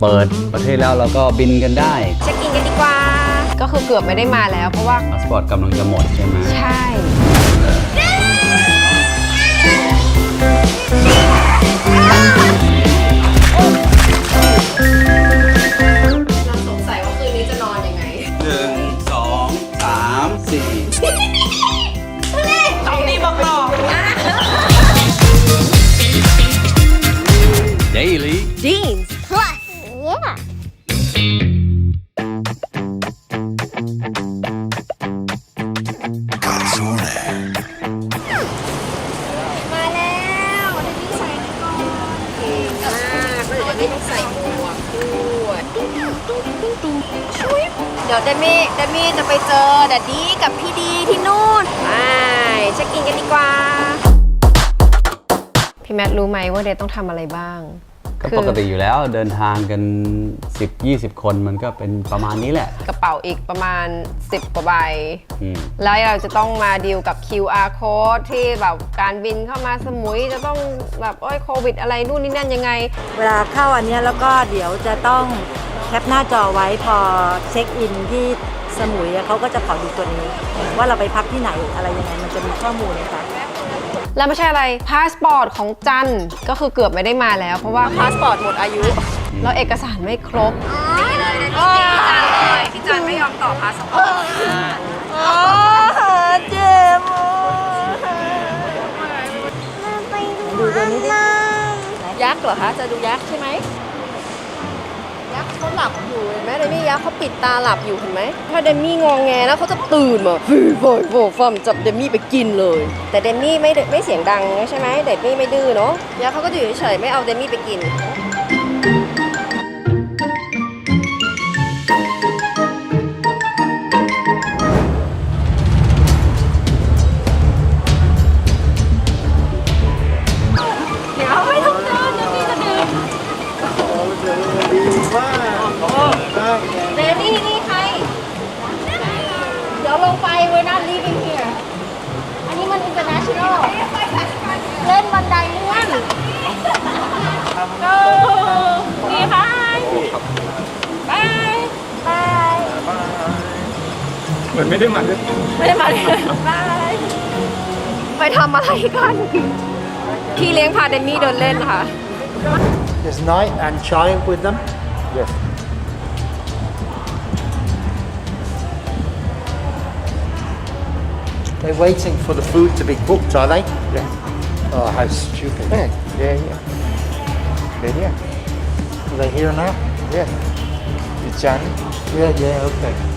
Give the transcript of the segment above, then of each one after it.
เปิดประเทศแล้วเราก็บินกันได้ เช็คอินกันดีกว่า ก็คือเกือบไม่ได้มาแล้วเพราะว่าพาสปอร์ตกำลังจะหมดใช่ไหม ใช่ากแล้วเดี๋ยวเดมี่ต้องใส่หมวกด้วยตุ้งตุ้งตุ้งตุ้งชุยเดี๋ยวเดมี่เดมี่จะไปเจอแดดดี้กับพี่ดีที่นู่นไปเช็คอินกันดีกว่า พี่แมทรู้ไหมว่าเดทต้องทำอะไรบ้าง ก็ปกติอยู่แล้วเดินทางกัน 10-20 คนมันก็เป็นประมาณนี้แหละ กระเป๋าอีกประมาณ 10 กว่าใบ อืม แล้วเราจะต้องมาดีลกับ QR code ที่แบบการบินเข้ามาสมุยจะต้องแบบโอ้ยโควิดอะไรนู่นนี่นั่นยังไง เวลาเข้าอันเนี้ยแล้วก็เดี๋ยวจะต้องแคปหน้าจอไว้พอเช็คอินที่สมุยอะเขาก็จะขอดูตัวนี้ ว่าเราไปพักที่ไหนอะไรยังไงมันจะมีข้อมูลนะคะ แล้วไม่ใช่อะไรพาสปอร์ตของจันก็คือเกือบไม่ได้มาแล้ว เพราะว่าพาสปอร์ตหมดอายุแล้วเอกสารไม่ครบนี่เลยเลยนี่จันเลยที่จันไม่ยอมต่อพาสปอร์ตเจ็บดูตัวนี้ดิยักษ์เหรอคะจะดูยักษ์ใช่ไหม ยักษ์เขาหลับอยู่เห็นไหมเดมี่ยักษ์เขาปิดตาหลับอยู่เห็นไหมถ้าเดมี่งองแงแล้วเขาจะตื่นมาฟีฟอยโฟฟัมจับเดมี่ไปกินเลย แต่เดมี่ไม่ได้ไม่เสียงดังใช่ไหมเดมี่ไม่ดื้อเนาะยักษ์เขาก็อยู่เฉยๆไม่เอาเดมี่ไปกิน ไม่ได้มาด้วย ไม่ได้มาเลยบาย ไปทำอะไรกัน พี่เลี้ยงพาเดมี่เดินเล่นค่ะ Is night and child with them? Yes. They're waiting for the food to be cooked, are they? Yeah. Oh, how stupid. Yeah, yeah, yeah. They're here. Are they here now? Yeah. It's Johnny? Yeah, yeah, okay.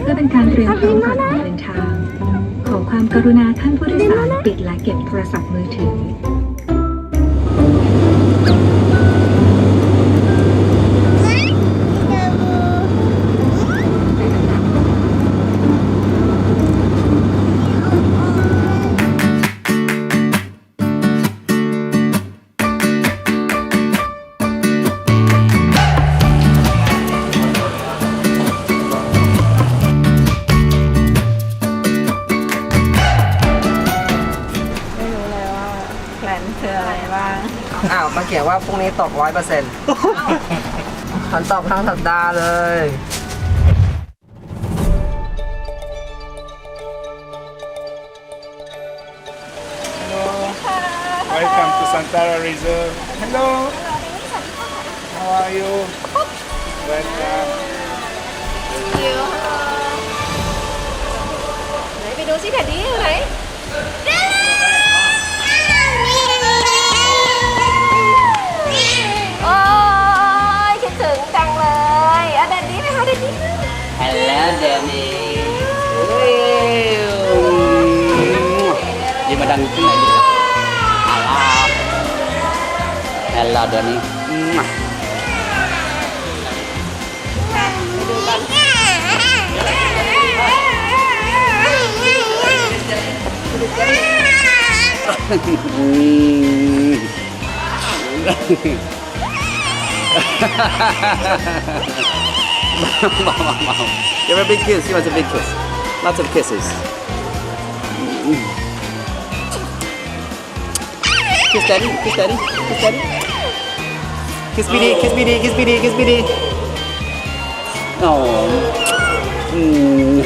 เพื่อเป็นการเตรียมพร้อมก่อนการเดินทาง ขอความกรุณาท่านผู้โดยสารปิดและเก็บโทรศัพท์ วมาเขียนว่าพรุ่งนี้ตกร้อยเปอร์เซ็นต์ฉันตกทั้งสัปดาห์เลย Welcome to Santara Reserve. Hello. How are you? Welcome. ไหนไปดูซิแดดดี้อยู่ไหน pandemic ยืนมาดังขึ้นหน่อยดิอาลาแอลลาเดี๋ยวนี้อืม Give her a big kiss. She wants a big kiss. Lots of kisses. Kiss daddy. Kiss daddy. Kiss daddy. Kiss BD. Kiss BD. Kiss BD. Kiss BD. Oh. Mm.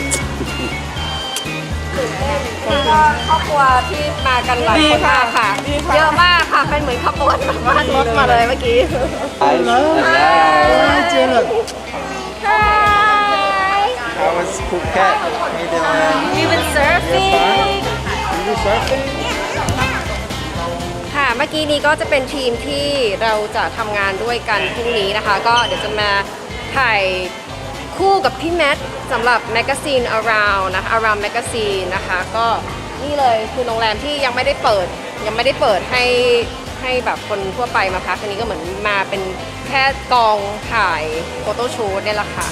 ก็ครอบครัวที่มากันหลายคนมากค่ะ เยอะมากค่ะเป็นเหมือนขบวนแบบว่ารถมาเลยเมื่อกี้ Hello. How was Phuket? How you doing? We been surfing You do surfing? ค่ะ เมื่อกี้นี้ก็จะเป็นทีมที่เราจะทำงานด้วยกันพรุ่งนี้นะคะ ก็เดี๋ยวจะมาถ่ายคู่กับพี่แมทสำหรับแมกกาซีน Around นะคะ Around Magazine นะคะ ก็นี่เลยคือโรงแรมที่ยังไม่ได้เปิด ยังไม่ได้เปิดให้ ให้แบบคนทั่วไปมาพักอันนี้ก็เหมือนมาเป็นแค่กองถ่ายโฟโต้ชูตเนี่ยแหละค่ะ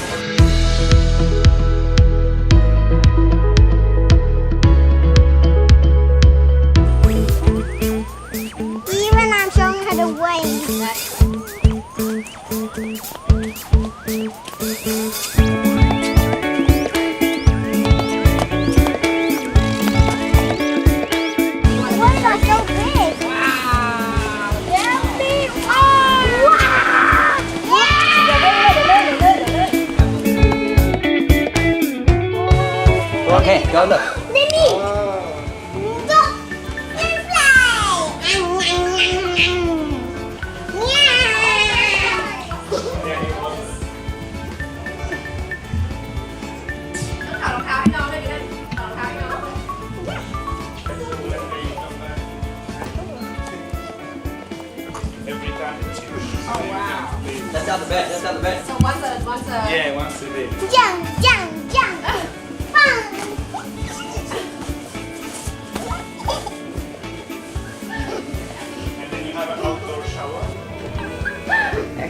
Even I'm showing her the way. なんだ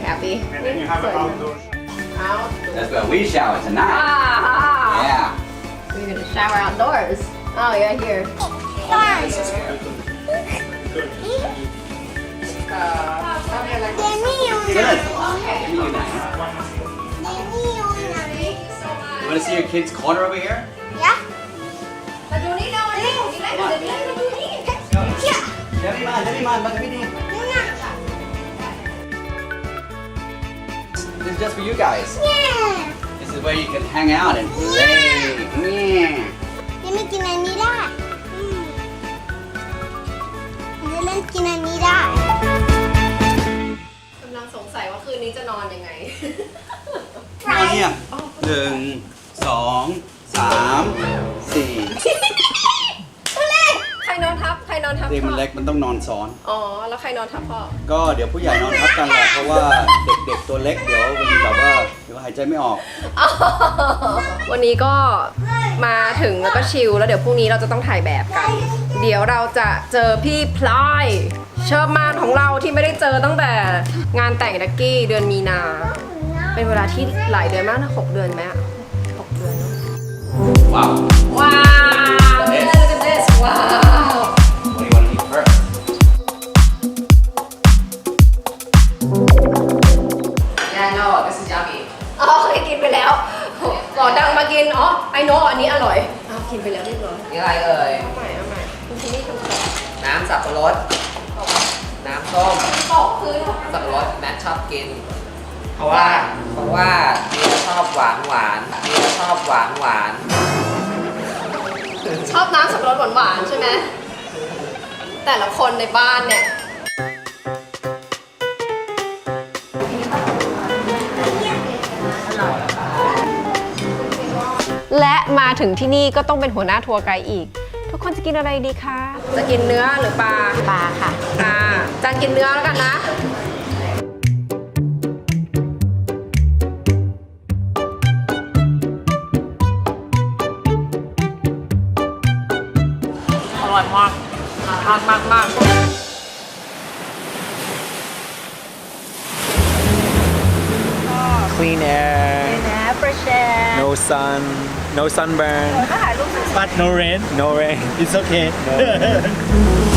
happy. And then you have an outdoor. Outdoor. That's where we shower tonight. Ah, Yeah. We're gonna shower outdoors. Oh yeah, here. Guys. You want to see your kids' corner over here? Yeah. Daddy man, daddy man, bagi ni. Is just for you guys. Yeah. This is where you can hang out and play. Yeah. ยังไม่กินอันนี้ได้อืมเดี๋ยวเล่นกินอันนี้ได้ กำลังสงสัยว่าคืนนี้จะนอนยังไง มันอเล็กมันต้องนอนซ้อน อ๋อ แล้วใครนอนทับพ่อ ก็เดี๋ยวผู้ใหญ่นอนทับกันแหละเพราะว่าเด็กๆตัวเล็กเดี๋ยวมันแบบว่าเดี๋ยวหายใจไม่ออก วันนี้ก็มาถึงแล้วก็ชิลแล้วเดี๋ยวพรุ่งนี้เราจะต้องถ่ายแบบกัน เดี๋ยวเราจะเจอพี่พลายเชิญมานของเราที่ไม่ได้เจอตั้งแต่งานแต่งดักกี้เดือนมีนา เป็นเวลาที่หลายเดือนมากนะหกเดือนไหมอะหกเดือนเนอะว้าวว้าว look at this ว้ อยนี่อะไรเอ่ย เอาใหม่เอาใหม่คุณที่นี่ทำต่อน้ำสับปะรด น้ำส้ม ตอกคือสับปะรดแมทชอบกิน เพราะว่า เพราะว่าเดียชอบหวานหวานเดียชอบหวานหวานชอบน้ำสับปะรดหวานๆใช่ไหมแต่ละคนในบ้านเนี่ย และมาถึงที่นี่ก็ต้องเป็นหัวหน้าทัวร์ไกด์อีก ทุกคนจะกินอะไรดีคะ จะกินเนื้อหรือปลา ปลาค่ะ ปลาจานกินเนื้อแล้วกันนะ อร่อยมากมากมากมาก clean air, fresh air no sun, no sunburn, ก็ถ่า ยรูปสวย but no rain. No rain. It's okay. Wow!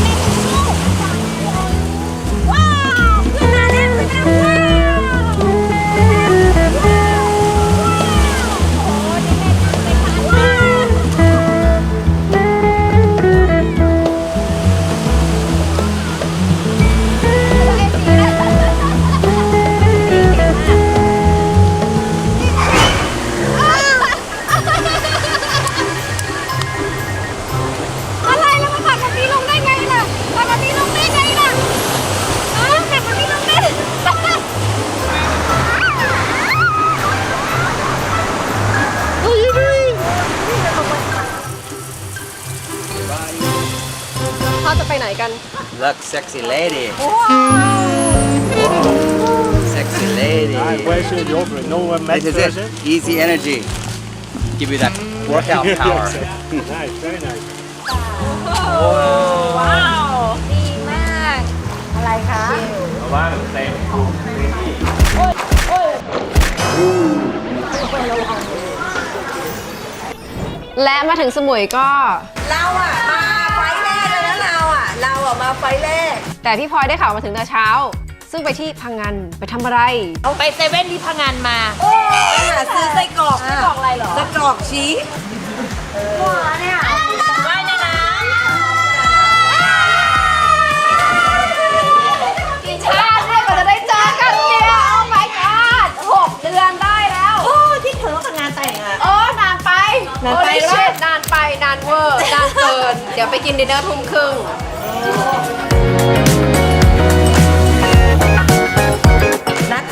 Sexy lady. Sexy lady. Where's your yogurt? No one This is it. Easy energy. Give you that workout power. nice, very nice. ดีมาก อะไรคะและมาถึงสมุยก็ เราอะ มาไฟแรกเลยนะเราอะ เราอะ มาไฟแรก แต่พี่พลอยได้ข่าวมาถึงแต่เช้า ซึ่งไปที่พังงานไปทำอะไรไปเซเว่นที่พังงานมาไปหาซื้อไส้กรอกไส้กรอกอะไรหรอไส้กรอกชีสว่ายในน้กี่ชาติเนี่ยกว่าจะได้เจอกันเนี่ยโอ้ my god หกเดือนได้แล้วโอ้ที่เธอกับงานแต่งอะโอ้นานไปนานไปโอ้ shit นานไปนานเวอร์นานเกิน เดี๋ยวไปกินดินเนอร์ทุ่มครึ่งนัด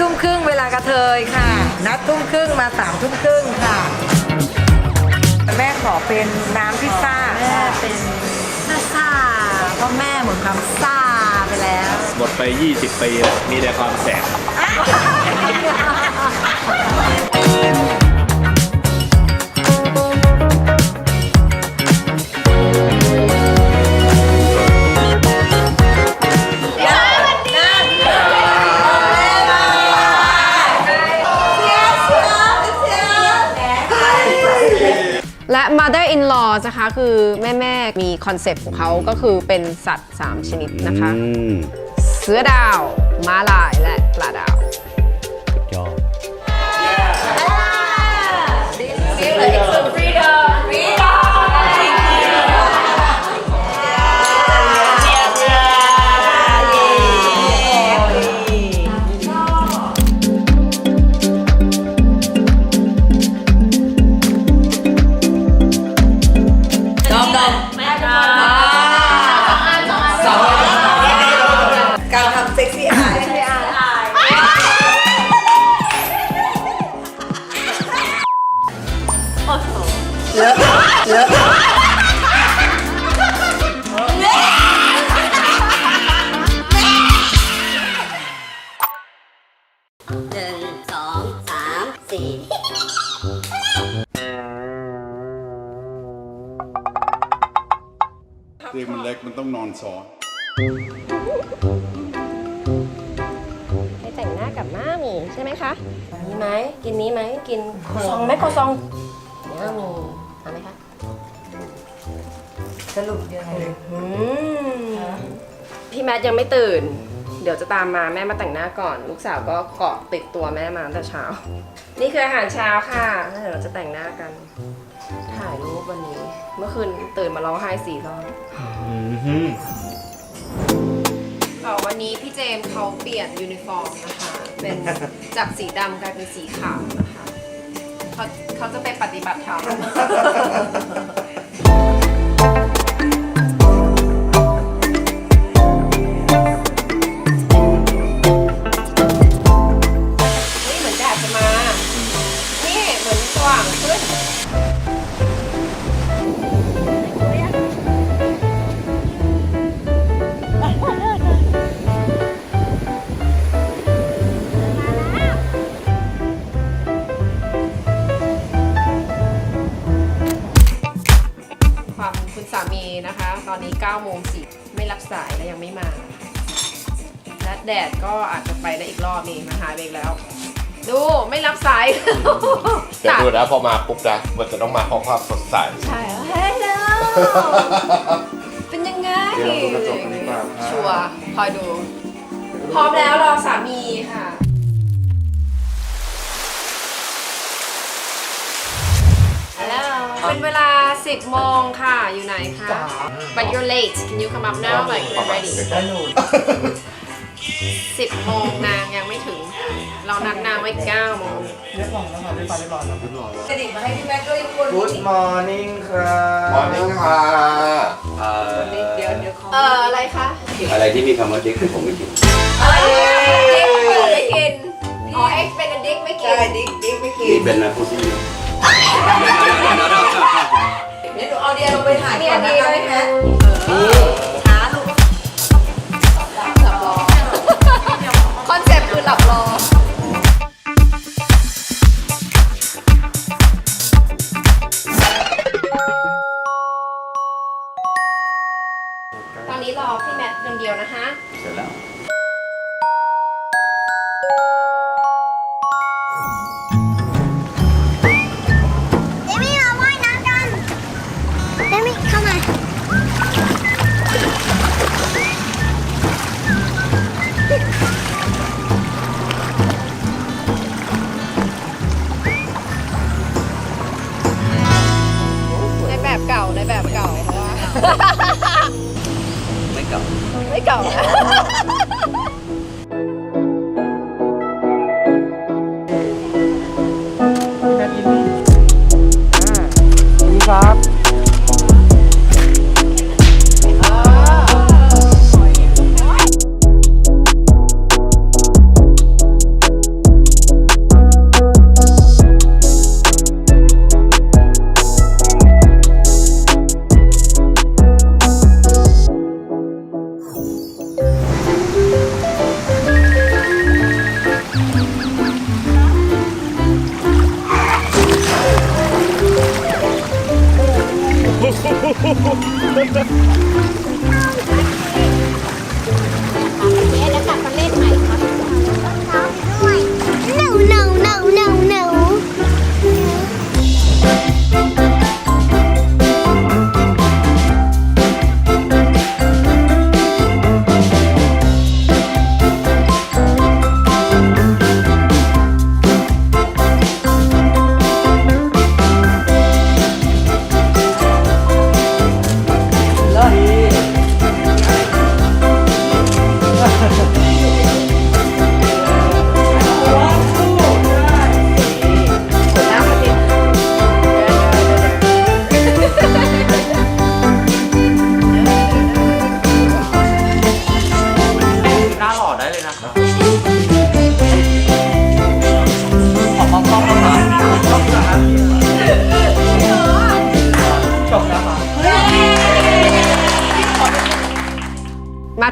ทุ่มครึ่งเวลากระเทยค่ะ นัดทุ่มครึ่งมาสามทุ่มครึ่งค่ะ แม่ขอเป็นน้ำพิซซ่าแม่เป็นซ่าซ่าเพราะแม่หมดความซ่าไปแล้ว หมดไป 20ปีแล้วมีแต่ความแสบ และ mother in law นะคะคือแม่แม่ๆมีคอนเซปต์ของเขาก็คือเป็นสัตว์ 3 ชนิดนะคะ Mm. เสือดาว ม้าลายและปลาดาวการ เตียงมันเล็กมันต้องนอนซ้อนไปแต่งหน้ากับหน้าหมีใช่ไหมคะนี้ไหมกินนี้ไหมกินซองไหมโคซองหน้าหมี สรุปยังไงอืมพี่แมทยังไม่ตื่น เดี๋ยวจะตามมาแม่มาแต่งหน้าก่อน ลูกสาวก็เกาะติดตัวแม่มาตั้งแต่เช้า นี่คืออาหารเช้าค่ะแล้วเดี๋ยวเราจะแต่งหน้ากัน ถ่ายรูปวันนี้ เมื่อคืนตื่นมาร้องไห้สี่รอบเอ่อวันนี้พี่เจมส์เขาเปลี่ยนยูนิฟอร์มนะคะ เป็นจากสีดำกลายเป็นสีขาวนะคะเขาเขาจะไปปฏิบัติธรรม และแดดก็อาจจะไปได้อีกรอบนี่มันหายไปอีกแล้ว ดูไม่รับสายเดี๋ยวดูนะพอมาปุ๊บนะมันจะต้องมาพร้อมความสดใสใช่เฮ้ยเเป็นยังไงเดี๋ยวเราดูกระจกกันดีกว่าชัวร์คอยดู พร้อมแล้วรอสามีค่ะ Hello เป็นเวลา 10โมงค่ะอยู่ไหนคะ But you're late Can you come up now like you're ready 10โมงนางยังไม่ถึง เรานัดนางไว้9โมงกระดิ่งมาให้พี่แม็กด้วยคน Good morning ครับมอร์นิ่งค่ะเอ่อเดี๋ยวเดี๋ยวขอเอออะไรคะอะไรที่มีคำว่าดิ๊กผมไม่กินอะไรนะเด็กไม่กินอ๋อเอ็กเป็นเด็กไม่กินได้ดิ๊กดิ๊กไม่กินี่นเป็นนะผู้ที่เดี๋ยวหนูเอาเดียลงไปถ่ายก่อนนะคะพี่แม็กช้ จับรอ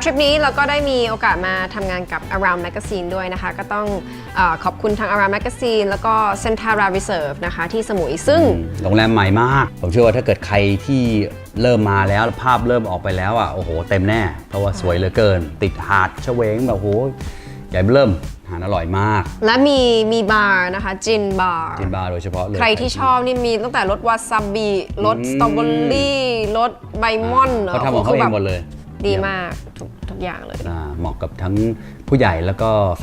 ทริปนี้เราก็ได้มีโอกาสมาทำงานกับ Around Magazine ด้วยนะคะ ก็ต้องเออขอบคุณทาง Around Magazine แล้วก็ Centara Reserve นะคะที่สมุยซึ่ง โรงแรมใหม่มาก ผมเชื่อว่าถ้าเกิดใครที่เริ่มมาแล้วภาพเริ่มออกไปแล้วอะโอ้โห เต็มแน่ เพราะว่าสวยเหลือเกิน ติดหาดเฉวงแบบโอ้โหใหญ่เริ่มอาหารอร่อยมาก และมีมีบาร์นะคะจินบาร์จินบาร์โดยเฉพาะเลย ใครที่ชอบนี่มีตั้งแต่รสวาซาบิรสสตรอเบอรี่รสใบมอนเหรอเขาทำของเขาเองหมดเลย ดีมากทุกทุกอย่างเลย อ่าเหมาะกับทั้งผู้ใหญ่แล้วก็แ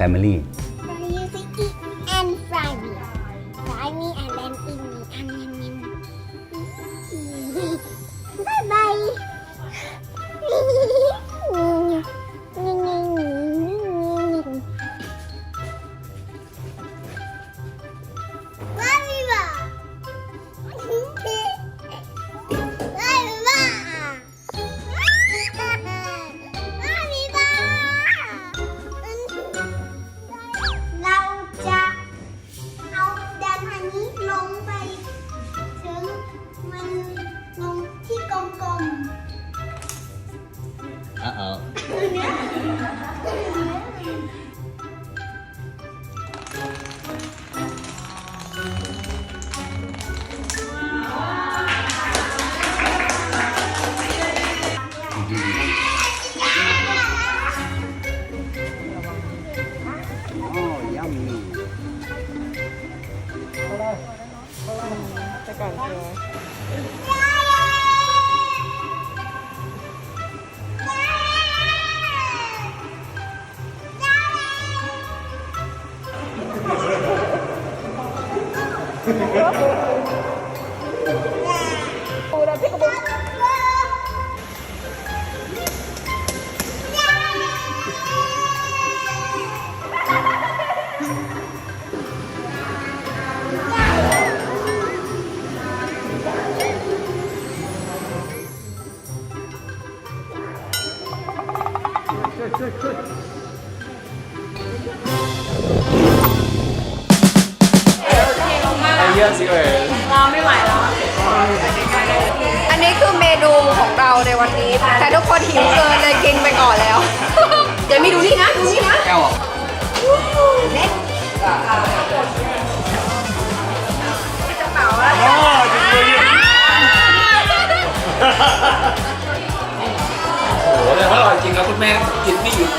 แม่กินไม่หยุด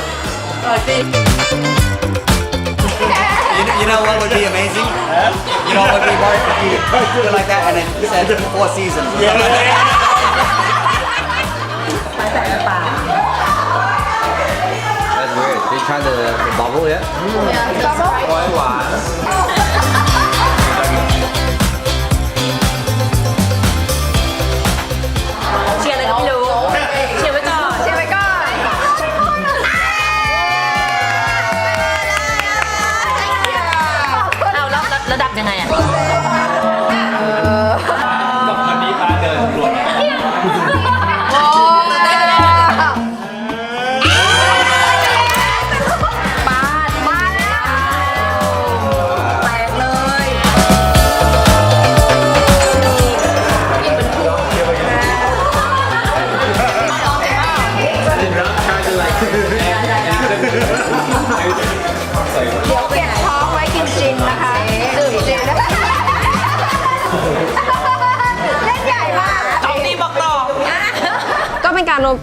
You know, you know what would be amazing? You know what would be more you do like that and then you said four seasons. ไปแต่ป่า That's weird. They try the, the bubble, yeah? หวานหวาน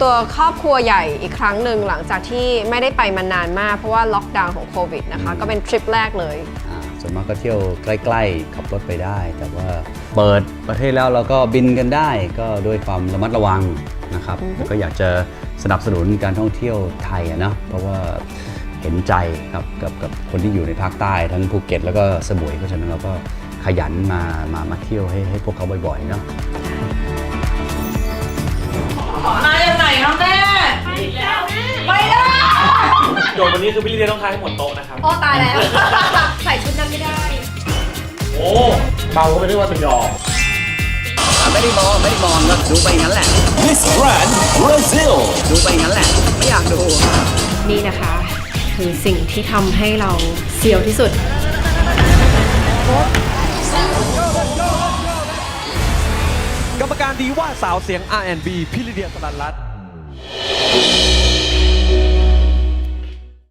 ตัวครอบครัวใหญ่อีกครั้งหนึ่งหลังจากที่ไม่ได้ไปมานานมากเพราะว่าล็อกดาวน์ของโควิดนะคะ ก็เป็นทริปแรกเลย อ่าส่วนมากก็เที่ยวใกล้ ๆ ขับรถไปได้ แต่ว่าเปิดประเทศแล้วเราก็บินกันได้ ก็ด้วยความระมัดระวังนะครับแล้วก็อยากจะสนับสนุนการท่องเที่ยวไทยอะเนาะเพราะว่าเห็นใจครับกับกับคนที่อยู่ในภาคใต้ทั้งภูเก็ตแล้วก็สมุยเพราะฉะนั้นเราก็ขยันมามามาเที่ยวให้ให้พวกเขาบ่อยๆเนาะ มา โดนวันนี้คือพี่ลีเดียต้องทายให้หมดโต๊ะนะครับโอ้ตายแล้ว ใส่ชุดนั้นไม่ได้ โอ้เบาก็ไม่ได้ว่าเป็นยอมไม่ได้มองไม่ได้มองก็ดูไปงั้นแหละ Miss Grand Brazil ดูไปงั้นแหละ ไม่อยากดู นี่นะคะ คือสิ่งที่ทำให้เราเสียวที่สุด กรรมการดีว่าสาวเสียง R&B พิริเดียสลันรัตน์